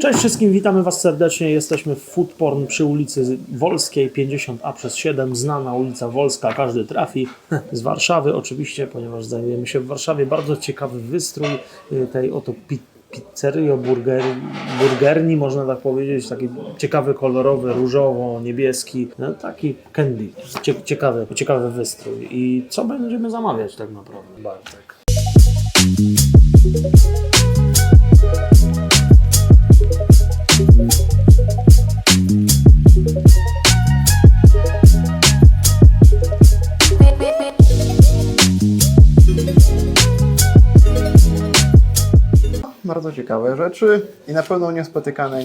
Cześć wszystkim, witamy Was serdecznie. Jesteśmy w Foodporn przy ulicy Wolskiej 50A przez 7, znana ulica Wolska, każdy trafi. Z Warszawy oczywiście, ponieważ znajdujemy się w Warszawie. Bardzo ciekawy wystrój y, tej oto pi pizzerii, burger, burgerni, można tak powiedzieć. Taki ciekawy, kolorowy, różowo, niebieski. No, taki candy. Cie ciekawy, ciekawy wystrój. I co będziemy zamawiać tak naprawdę, Bartek? Bardzo ciekawe rzeczy i na pewno niespotykane,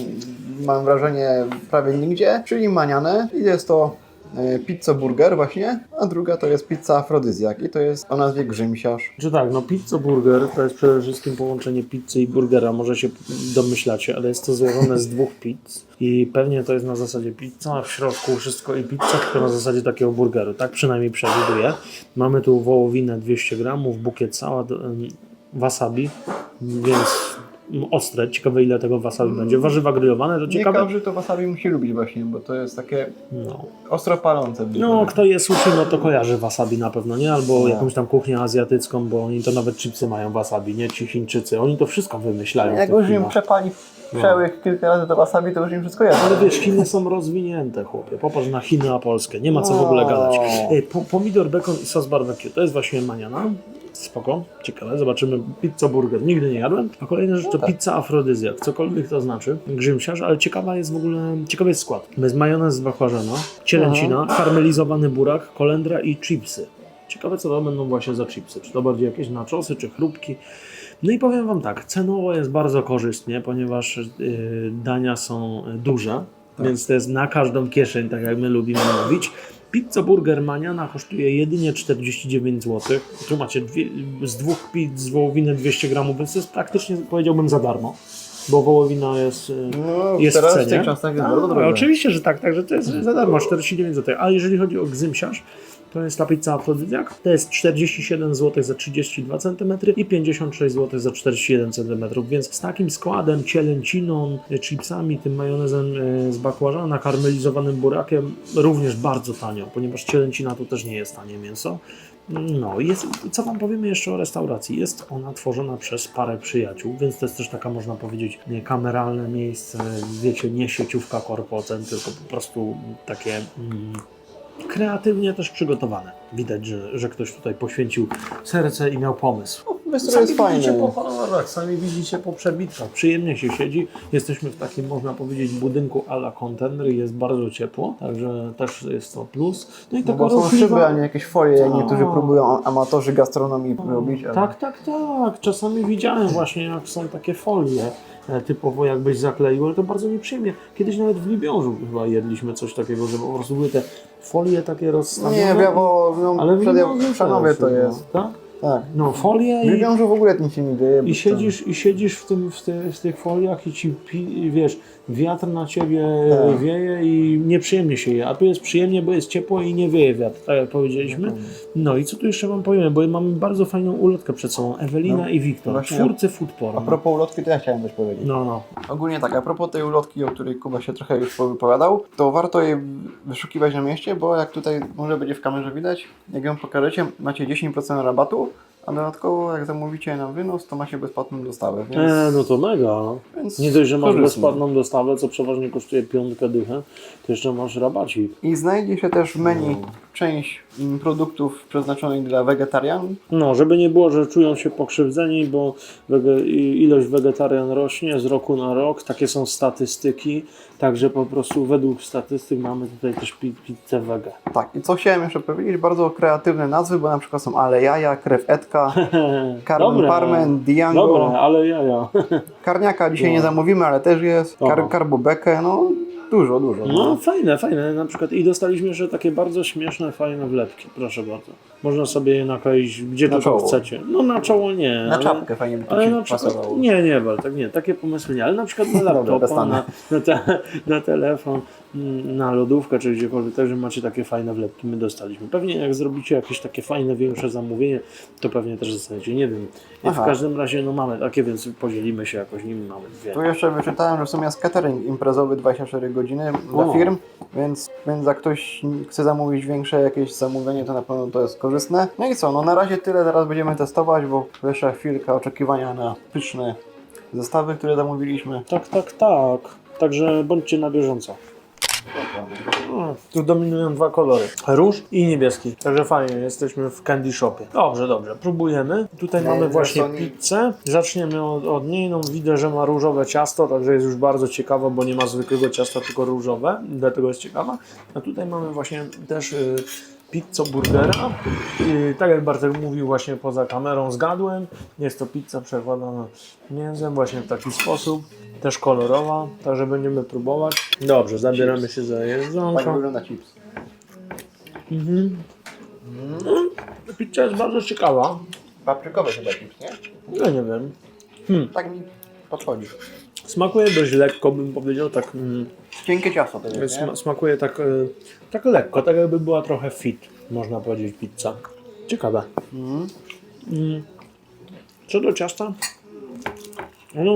mam wrażenie, prawie nigdzie, czyli maniane. I jest to e, pizza burger właśnie, a druga to jest pizza afrodyzjak i to jest o nazwie grzymsiarz. Czy tak, no pizza burger to jest przede wszystkim połączenie pizzy i burgera, może się domyślacie, ale jest to złożone z dwóch pizz i pewnie to jest na zasadzie pizza, a w środku wszystko i pizza, tylko na zasadzie takiego burgeru, tak przynajmniej przewiduję. Mamy tu wołowinę 200 gramów, bukiet sałat, wasabi, więc mm, ostre, ciekawe ile tego wasabi będzie. Warzywa grillowane, to Nie ciekawe. każdy to wasabi musi lubić właśnie, bo to jest takie No. ostro palące. No, kto je sushi, no to kojarzy wasabi na pewno, nie? Albo No. jakąś tam kuchnię azjatycką, bo oni to nawet chipsy mają wasabi, nie? Ci Chińczycy. Oni to wszystko wymyślają. Jak już im przepali przełyk kilka razy to wasabi, to już im wszystko jest. Ale wiesz, Chiny są rozwinięte, chłopie. Popatrz na Chiny, a Polskę. Nie ma co w ogóle gadać. Ej, po, pomidor, bekon i sos barbecue. To jest właśnie maniana. Spoko, ciekawe. Zobaczymy. Pizza burger. Nigdy nie jadłem. A kolejna rzecz to pizza afrodyzjak. Cokolwiek to znaczy. Grzymsiarz, ale ciekawa jest w ogóle, ciekawy jest skład. Jest majonez z bakłażana, cielęcina, karmelizowany burak, kolendra i chipsy. Ciekawe co to będą właśnie za chipsy. Czy to bardziej jakieś naczosy, czy chrupki. No i powiem Wam tak, cenowo jest bardzo korzystnie, ponieważ yy, dania są duże, więc to jest na każdą kieszeń, tak jak my lubimy mówić. Pizza Burger Maniana kosztuje jedynie 49 zł. Tu macie dwie, z dwóch pizz z wołowiny 200 gramów, więc to jest praktycznie powiedziałbym za darmo, bo wołowina jest, yy, No, jest teraz w w cenie. tych czasach jest A, bardzo drogo. Oczywiście, że tak, także to jest za darmo, 49 zł. A jeżeli chodzi o gzymsiarz, to jest ta pizza afrodyzjak, to jest 47 zł za 32 cm i 56 zł za 41 cm, więc z takim składem, cielęciną, e, chipsami, tym majonezem e, z bakłażana, karmelizowanym burakiem, również bardzo tanio, ponieważ cielęcina to też nie jest tanie mięso. No, jest, co Wam powiemy jeszcze o restauracji? Jest ona tworzona przez parę przyjaciół, więc to jest też taka, można powiedzieć, kameralne miejsce, wiecie, nie sieciówka korpocen, tylko po prostu takie mm, kreatywnie też przygotowane. Widać, że, że ktoś tutaj poświęcił serce i miał pomysł. Wystrój jest widzicie fajny. po kolorach, sami widzicie po przebitkach. Przyjemnie się siedzi. Jesteśmy w takim, można powiedzieć, budynku ala kontener jest bardzo ciepło, także też jest to plus. No i No taka bo są szyby, a nie jakieś folie, jak Tak. niektórzy próbują amatorzy gastronomii robić. ale- Tak, tak, tak. Czasami widziałem właśnie, jak są takie folie. e, Typowo jakbyś zakleił, ale to bardzo nieprzyjemnie. Kiedyś nawet w Libiążu chyba jedliśmy coś takiego, że po prostu były te folie takie rozstawione. Nie, w Jawo, no, ale w przed w Szanowie to jest. Tak? Tak. No, folie W i, Libiążu w ogóle nic się nie dzieje. bo i siedzisz, i siedzisz w, tym, w, ty, w tych foliach i ci, pi, wiesz, wiatr na ciebie Tak. wieje i nieprzyjemnie się je. A tu jest przyjemnie, bo jest ciepło i nie wieje wiatr, tak jak powiedzieliśmy. No i co tu jeszcze wam powiemy, bo mamy bardzo fajną ulotkę przed sobą. Ewelina No, i Wiktor, właśnie twórcy A Foodporn. propos ulotki, to ja chciałem coś powiedzieć. No, no. Ogólnie tak, a propos tej ulotki, o której Kuba się trochę już wypowiadał, to warto jej wyszukiwać na mieście, bo jak tutaj może będzie w kamerze widać, jak ją pokażecie, macie 10% rabatu, a dodatkowo jak zamówicie na wynos, to macie bezpłatną dostawę, więc... E, no to mega. więc Nie dość, że masz korzystnie. bezpłatną dostawę, co przeważnie kosztuje piątkę dychę, to jeszcze masz rabacik. I znajdzie się też w menu część mm, produktów przeznaczonych dla wegetarian. No, żeby nie było, że czują się pokrzywdzeni, bo wege, ilość wegetarian rośnie z roku na rok. Takie są statystyki. Także po prostu według statystyk mamy tutaj też pi- pizzę wege. Tak, i co chciałem jeszcze powiedzieć, bardzo kreatywne nazwy, bo na przykład są ale jaja, krew etka, Carmen Dobre. Parmen, Diango, Dobre, ale jaja. Karniaka dzisiaj No. nie zamówimy, ale też jest. Kar, karbobekę, no Dużo, dużo. No fajne, fajne. Na przykład i dostaliśmy jeszcze takie bardzo śmieszne, fajne wlepki. Proszę bardzo. Można sobie je nakleić gdzie Na tylko chcecie. No na czoło nie. Na ale- czapkę fajnie by to Ale na przykład, pasowało. nie, nie, tak nie, takie pomysły nie, ale na przykład na laptopa, na, na, te, na telefon, mm, na lodówkę czy gdziekolwiek, także macie takie fajne wlepki, my dostaliśmy. Pewnie jak zrobicie jakieś takie fajne, większe zamówienie, to pewnie też dostaniecie, nie wiem. Aha. W każdym razie, no mamy takie, więc podzielimy się jakoś nimi, mamy dwie. Tu jeszcze wyczytałem, że w sumie jest catering imprezowy 24 godziny dla firm, więc, więc jak ktoś chce zamówić większe jakieś zamówienie, to na pewno to jest korzystne. No i co, no na razie tyle, teraz będziemy testować, bo jeszcze chwilkę oczekiwania na pyszne zestawy, które zamówiliśmy. Tak, tak, tak. Także bądźcie na bieżąco. Tu dominują dwa kolory. Róż i niebieski. Także fajnie, jesteśmy w candy shopie. Dobrze, dobrze, próbujemy. Tutaj mamy właśnie pizzę. Zaczniemy od, od niej. No, widzę, że ma różowe ciasto, także jest już bardzo ciekawa, bo nie ma zwykłego ciasta, tylko różowe. Dlatego jest ciekawa. A tutaj mamy właśnie też y, pizzę burgera. I, tak jak Bartek mówił właśnie poza kamerą, zgadłem. Jest to pizza przekładana mięsem właśnie w taki sposób. Też kolorowa, także będziemy próbować. Dobrze, zabieramy się za Tak jedzonko. wygląda chips. Mhm. Pizza jest bardzo ciekawa. Paprykowy chyba chips, nie? Ja nie wiem. Tak mi podchodzi. Smakuje dość lekko, bym powiedział, tak. Mm, Cienkie ciasto to jest, nie? sma- smakuje tak, e, tak lekko, tak jakby była trochę fit, można powiedzieć, pizza. Ciekawe. Mhm. Mm. Co do ciasta, ono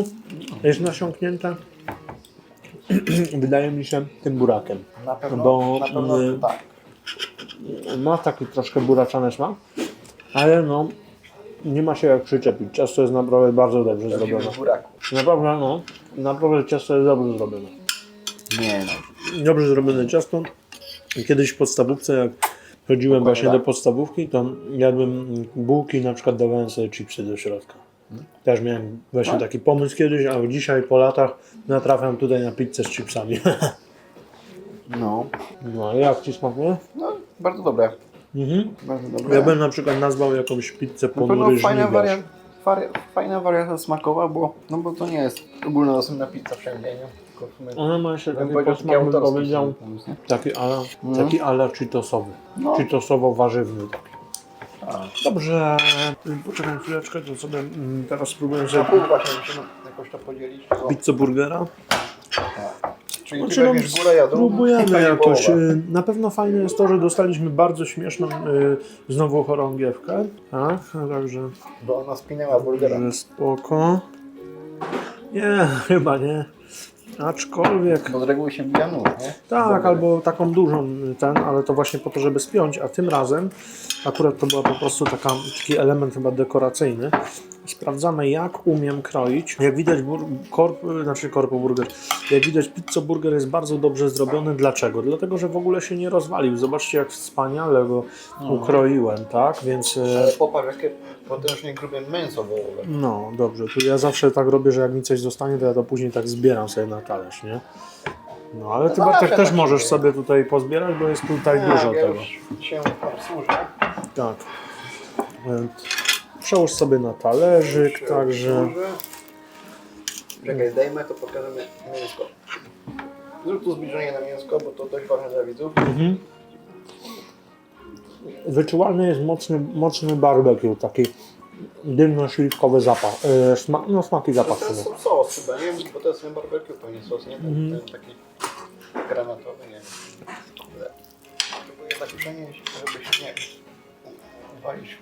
jest nasiąknięte, wydaje mi się, tym burakiem. Na pewno, Bo, na pewno y, tak. Ma taki troszkę buraczany smak, ale no, nie ma się jak przyczepić. Ciasto jest naprawdę bardzo dobrze zrobione. Prawdziwy buraku. Naprawdę, no, naprawdę ciasto jest dobrze zrobione. Nie no. Dobrze zrobione ciasto. Kiedyś w podstawówce, jak chodziłem właśnie do podstawówki, to jadłem bułki, na przykład dawałem sobie chipsy do środka. Też miałem właśnie taki pomysł kiedyś, a dzisiaj po latach natrafiam tutaj na pizzę z chipsami. No. No, jak Ci smakuje? No, bardzo dobre. Mhm. Bardzo dobre. Ja bym na przykład nazwał jakąś pizzę pewno ponury fajna żniwiarz. wariant. Wari- fajna wariacja smakowa, bo, no bo to nie jest ogólnodostępna pizza wszędzie, nie? Ona ma jeszcze taki posmak, bym powiedział, taki ala, No. taki ala cheetosowy. No. Cheetosowo-warzywny. A. Dobrze, poczekaj chwileczkę, to sobie mm, teraz spróbuję sobie jakoś to podzielić. Pizzę burgera. Czyli Znaczy, no, górę, i jakoś. połowa. y, Na pewno fajne jest to, że dostaliśmy bardzo śmieszną y, znowu chorągiewkę. Tak, także Bo ona spinęła burgera. że spoko. Nie, chyba nie. Aczkolwiek. Bo z reguły się bija nóż, nie? Tak, albo taką dużą ten, ale to właśnie po to, żeby spiąć, a tym razem akurat to była po prostu taka, taki element chyba dekoracyjny. Sprawdzamy jak umiem kroić. Jak widać bur- korp, znaczy korpo burger, jak widać pizza burger jest bardzo dobrze zrobiony. Dlaczego? Dlatego, że w ogóle się nie rozwalił. Zobaczcie jak wspaniale go ukroiłem, tak? Więc y, Ale popatrz, jakie potężnie grube mięso wołowe. no dobrze, tu ja zawsze tak robię, że jak mi coś zostanie, to ja to później tak zbieram sobie na talerz, nie? No ale ty No Bartek zawsze też tak możesz się sobie tutaj pozbierać, bo jest tutaj dużo Tak, ja tego. już się obsłużę. Tak. Przełóż sobie na talerzyk, także. Czekaj, zdejmę, to pokażemy mięsko. Zrób tu zbliżenie na mięsko, bo to dość ważne dla widzów. Mhm. Wyczuwalny jest mocny, mocny barbecue, taki dymno-śliwkowy zapach. E, sma, no smak i To zapach. jest sos chyba, nie wiem, bo to jest ten barbecue, pewnie sos, nie? Ten, Mhm. ten taki granatowy, nie wiem. Próbuję tak przenieść, żeby się nie walić.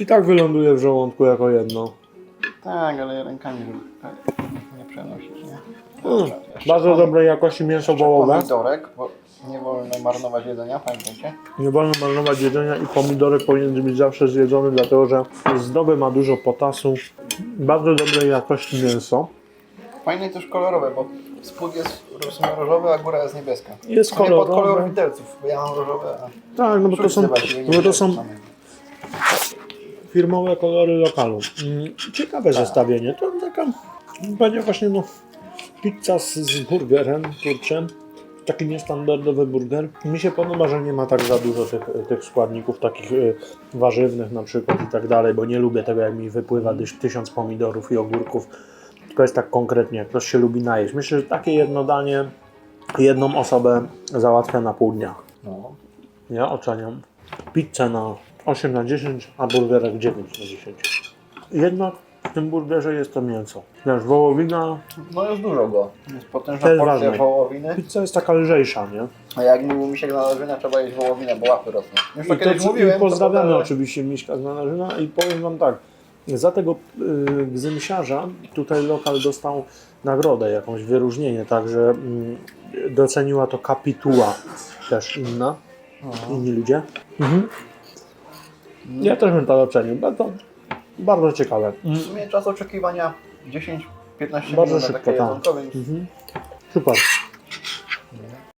I tak wyląduje w żołądku jako jedno. Tak, ale rękami, tak nie przenosić, nie? Mm, jeszcze Bardzo dobrej jakości mięso jeszcze wołowe. Pomidorek, bo nie wolno marnować jedzenia, pamiętajcie. Nie wolno marnować jedzenia i pomidorek powinien być zawsze zjedzony, dlatego że zdrowy, ma dużo potasu, bardzo dobrej jakości mięso. Fajne też kolorowe, bo spód jest różowy, a góra jest niebieska. Jest To nie pod kolor kolorowe. widelców, bo ja mam różowe, a Tak, no bo to są, właściwie bo to są firmowe kolory lokalu. Mm, Ciekawe zestawienie. To taka, będzie właśnie no, pizza z, z burgerem, kurczę. Taki niestandardowy burger. Mi się podoba, że nie ma tak za dużo tych, tych składników takich y, warzywnych na przykład i tak dalej, bo nie lubię tego jak mi wypływa dyś, tysiąc pomidorów i ogórków. Tylko jest tak konkretnie, jak ktoś się lubi najeść. Myślę, że takie jedno danie jedną osobę załatwia na pół dnia. No. Ja oceniam pizzę na 8 na 10, a burgerek 9 na 10. Jednak w tym burgerze jest to mięso. Wiesz, wołowina, no jest dużo go. Jest potężna To porcja ważne. wołowiny. pizza jest taka lżejsza, nie? A jak mówił Misiek na Narzyna, trzeba jeść wołowinę, bo łapy rosną. Już to I, kiedyś co- mówiłem. i pozdrawiamy to oczywiście Miśka z Należyna i powiem Wam tak, za tego y, gzymsiarza tutaj lokal dostał nagrodę, jakąś wyróżnienie, także mm, doceniła to kapituła też inna, inni ludzie. Mhm. Ja też bym to docenił, bardzo, bardzo ciekawe. W sumie czas oczekiwania 10-15 minut Bardzo na szybko, takie tak. jedzonko, więc Mhm. Super.